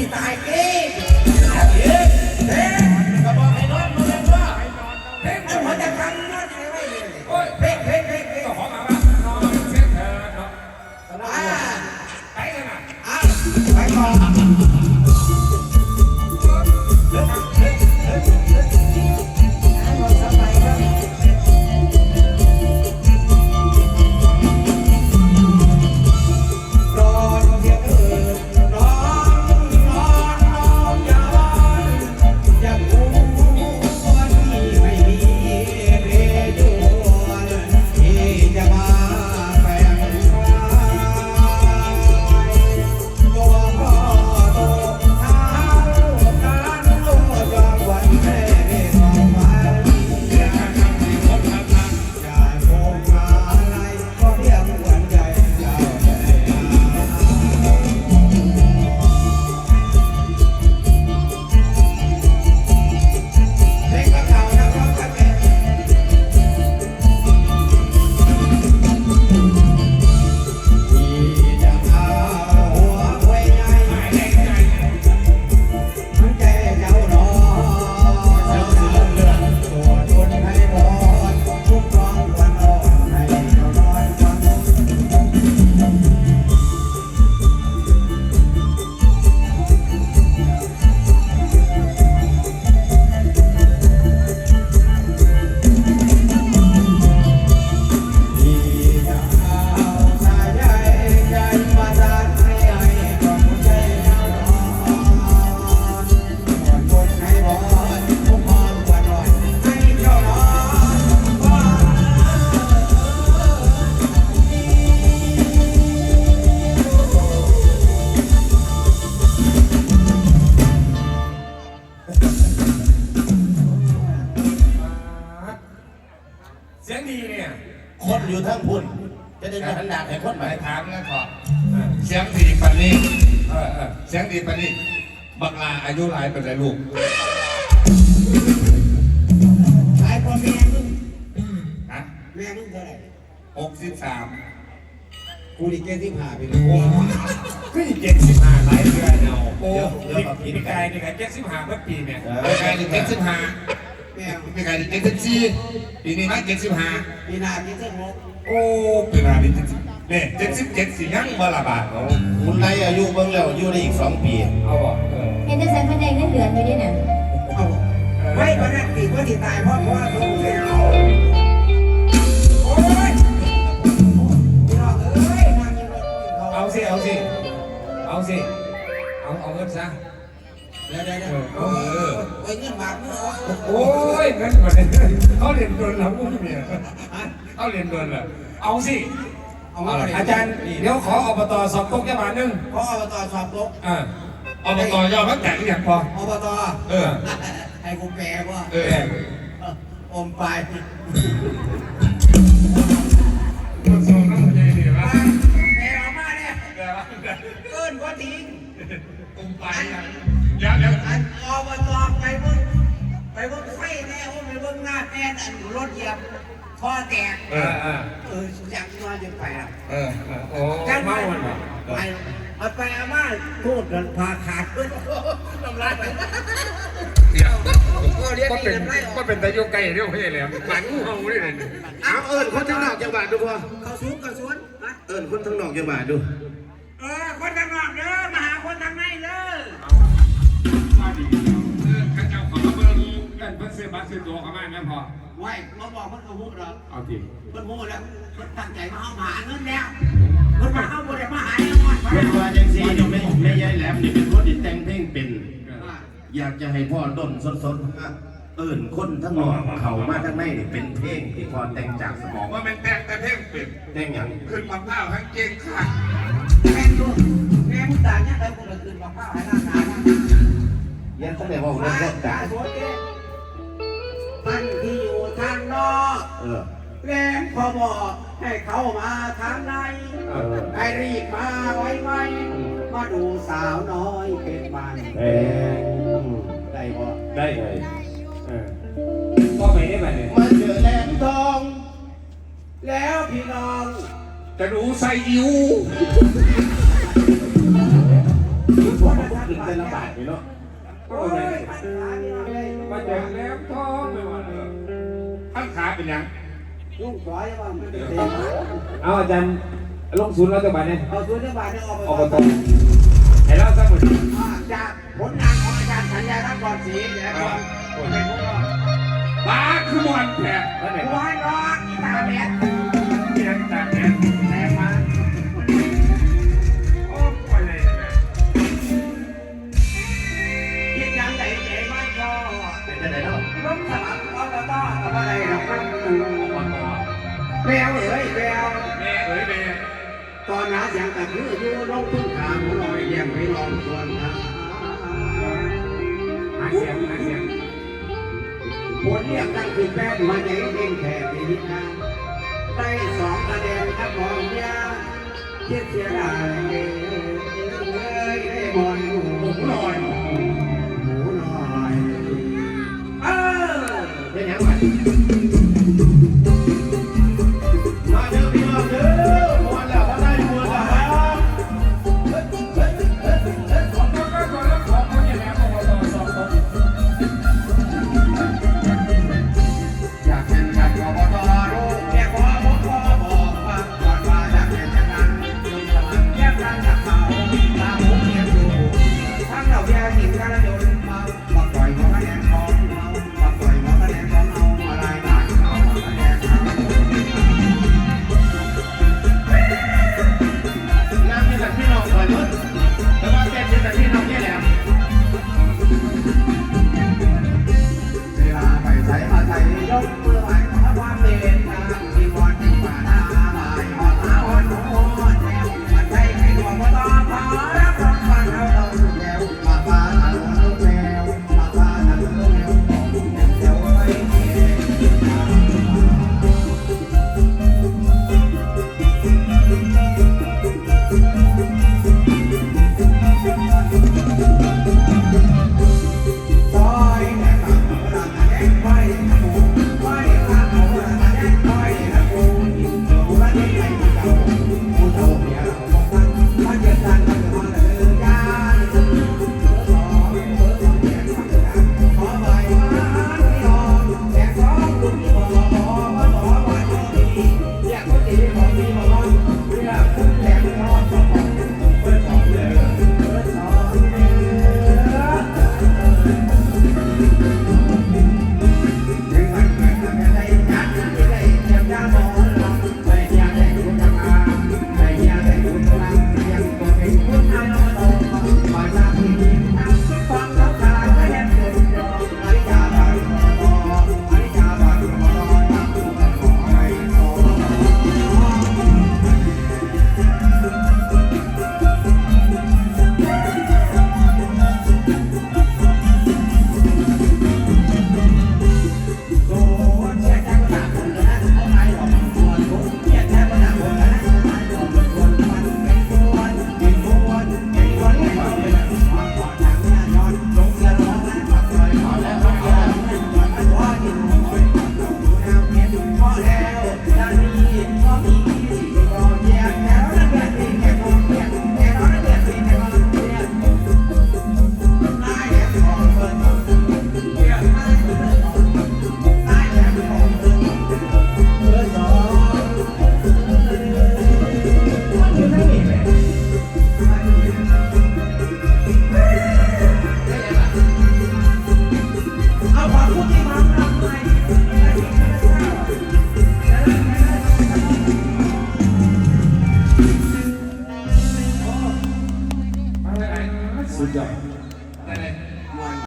สิตายเก้ เออเสียงดีปันนี้บักลาอายุหลายเป็นไรลูกหลายพ่อแม่มึงฮะแม่มึงเท่าไหร่หกสิบสามกูดิเกณฑ์ที่ผ่าไปเลยก็อีกเจ็ดสิบห้าหลายเดือนเอาโอ้เดี๋ยวกับพี่พี่กายนี่ก็เจ็ดสิบห้าเมื่อปีเนี่ยไม่ไกลถึงเจ็ดสิบห้า แม่ไม่ไกลถึงเจ็ดสิบสี่ปีนี้มาเจ็ดสิบห้าปีหน้ากินเส้นหกโอ้ปีหนาเจ็ดสิบเนี่ยเจ็ดสิบเจ็ดสี่ยังบ่ละบาทเอาคุณไล่อายุเบิ่งแล้วอยู่ได้อีกสองปีเอาบ่เห็นจะใส่ผ้าแดงเงินเดือนอยู่ด้วยน่ะเอาไม่ตอนนั้นตีว่าที่ตายเพราะเพราะว่าเขาเสียเอาโอ้ยเอาสิเอาสิเอาสิเอาเอาเงินซะ เดี๋ยวเดี๋ยวเดี๋ยวโอ้ยโอ้ยเงินบาทเนเอาโอ้ยเงินมาเนี่ยเขาเรียนโดนแล้วพวกเนี่ยเขาเรียนโดนแล้วเอาสิเอามาอาจารย์เดี๋ยวขออบตสอบตกจะมาหนึ่งเพราะอบตสอบตกอ่าอบตยอมรับแต่งอย่างพออบตเออให้กูแปลว่าเอออมไป กินกว่าทิ้งอุ้มไปยังเดี๋ยวเดี๋ยวอันอบตไปเบิ่งไปเบิ่งไฟแน่ว่าไปเบิ่งหน้าแน่อันรถเหยียบท่อแตกเออเออเอออยากนอนจะไปอะเออโอ้จังเมามันบ่ไปเอาไปเอามาพูดกันพาขาดด้วยน้ำลายไปเดี๋ยวก็เรียกก็ดีเป็นน้ำลายออกก็เป็นตะโยไก่เรียกพี่แหลมหลังเฮาได้เลยเอาเอิญคนทั้งนอกจังหวัดดูพอเขาสูงเขาสวนนะเอิญคนทั้งนอกจังหวัดดู บัตรซื้อตัวเข้ามาแม่พอไว้มาบอกมันก็พูดหรอกเอาทีมันพูดแล้วมันตั้งใจมาเอามาหาเงินแล้วมันมาเอาบริมาหาเงินหมดเป็นว่าจังซี่นี่ไม่ไม่ยายแหลมนี่เป็นคนที่แต่งเพลงเป็น อยากจะให้พ่อต้นสดๆเอิญคนทั้งนอกเขามาทั้งในนี่เป็นเพลงที่พ่อแต่งจากสมองว่าเป็นแต่งแต่เพ่งเป็นแต่งอย่างขึ้นมะพร้าวทั้งเก่งขาดแม่ดูแม่มึงตาเนี่ยใครกูจะคืนมาข้าวให้ร่างกายยันตั้งแต่ว่าเรื่องรถกามั เออแรมพอบอกให้เขามาทางในเออให้รีบมาไว้ไว้มาดูสาวน้อยเป็นมันเออได้บ่ได้เลยเออก็ไปได้ไหมเนี่ยมาเจอแหลมทอง แล้วพี่น้อง จะรู้ใส่อิวผมก็ขึ้นแต่ละบาทนี่เนาะโอ้ยปัญหาพี่น้องเลยมาจากแหลมทอง เป็นยังลุงสอยว่ามันเป็นเต็มเอาอาจารย์ลงศูนย์แล้วจะไปเนี่ยเอาตัวนี้บาทเนี่ยออกอบไปตให้เล่าสักหน่อยจากผลงานของอาจารย์สัญญาทักก่อนสีเดี๋ยวก่อนเป็นพวกเราบ้าคือมวนแผลแล้วไหนหัวร้อนอีตาแมสที่นั่นจากเนี่ยแม่ม ววเอ้ยแววแม่เอ๋ยแม่ตอนหาเสียงกับคืออยู่ลงทุนขาหมูลอยเลี้ยงไปลองส่วนทางหาเสียงหาเสียงผลเรียกตั้งคือแป้นมาใจเองแค่ปีนี้นะได้สองคะแนนครับมองยาเทียบเสียดายเอ้ย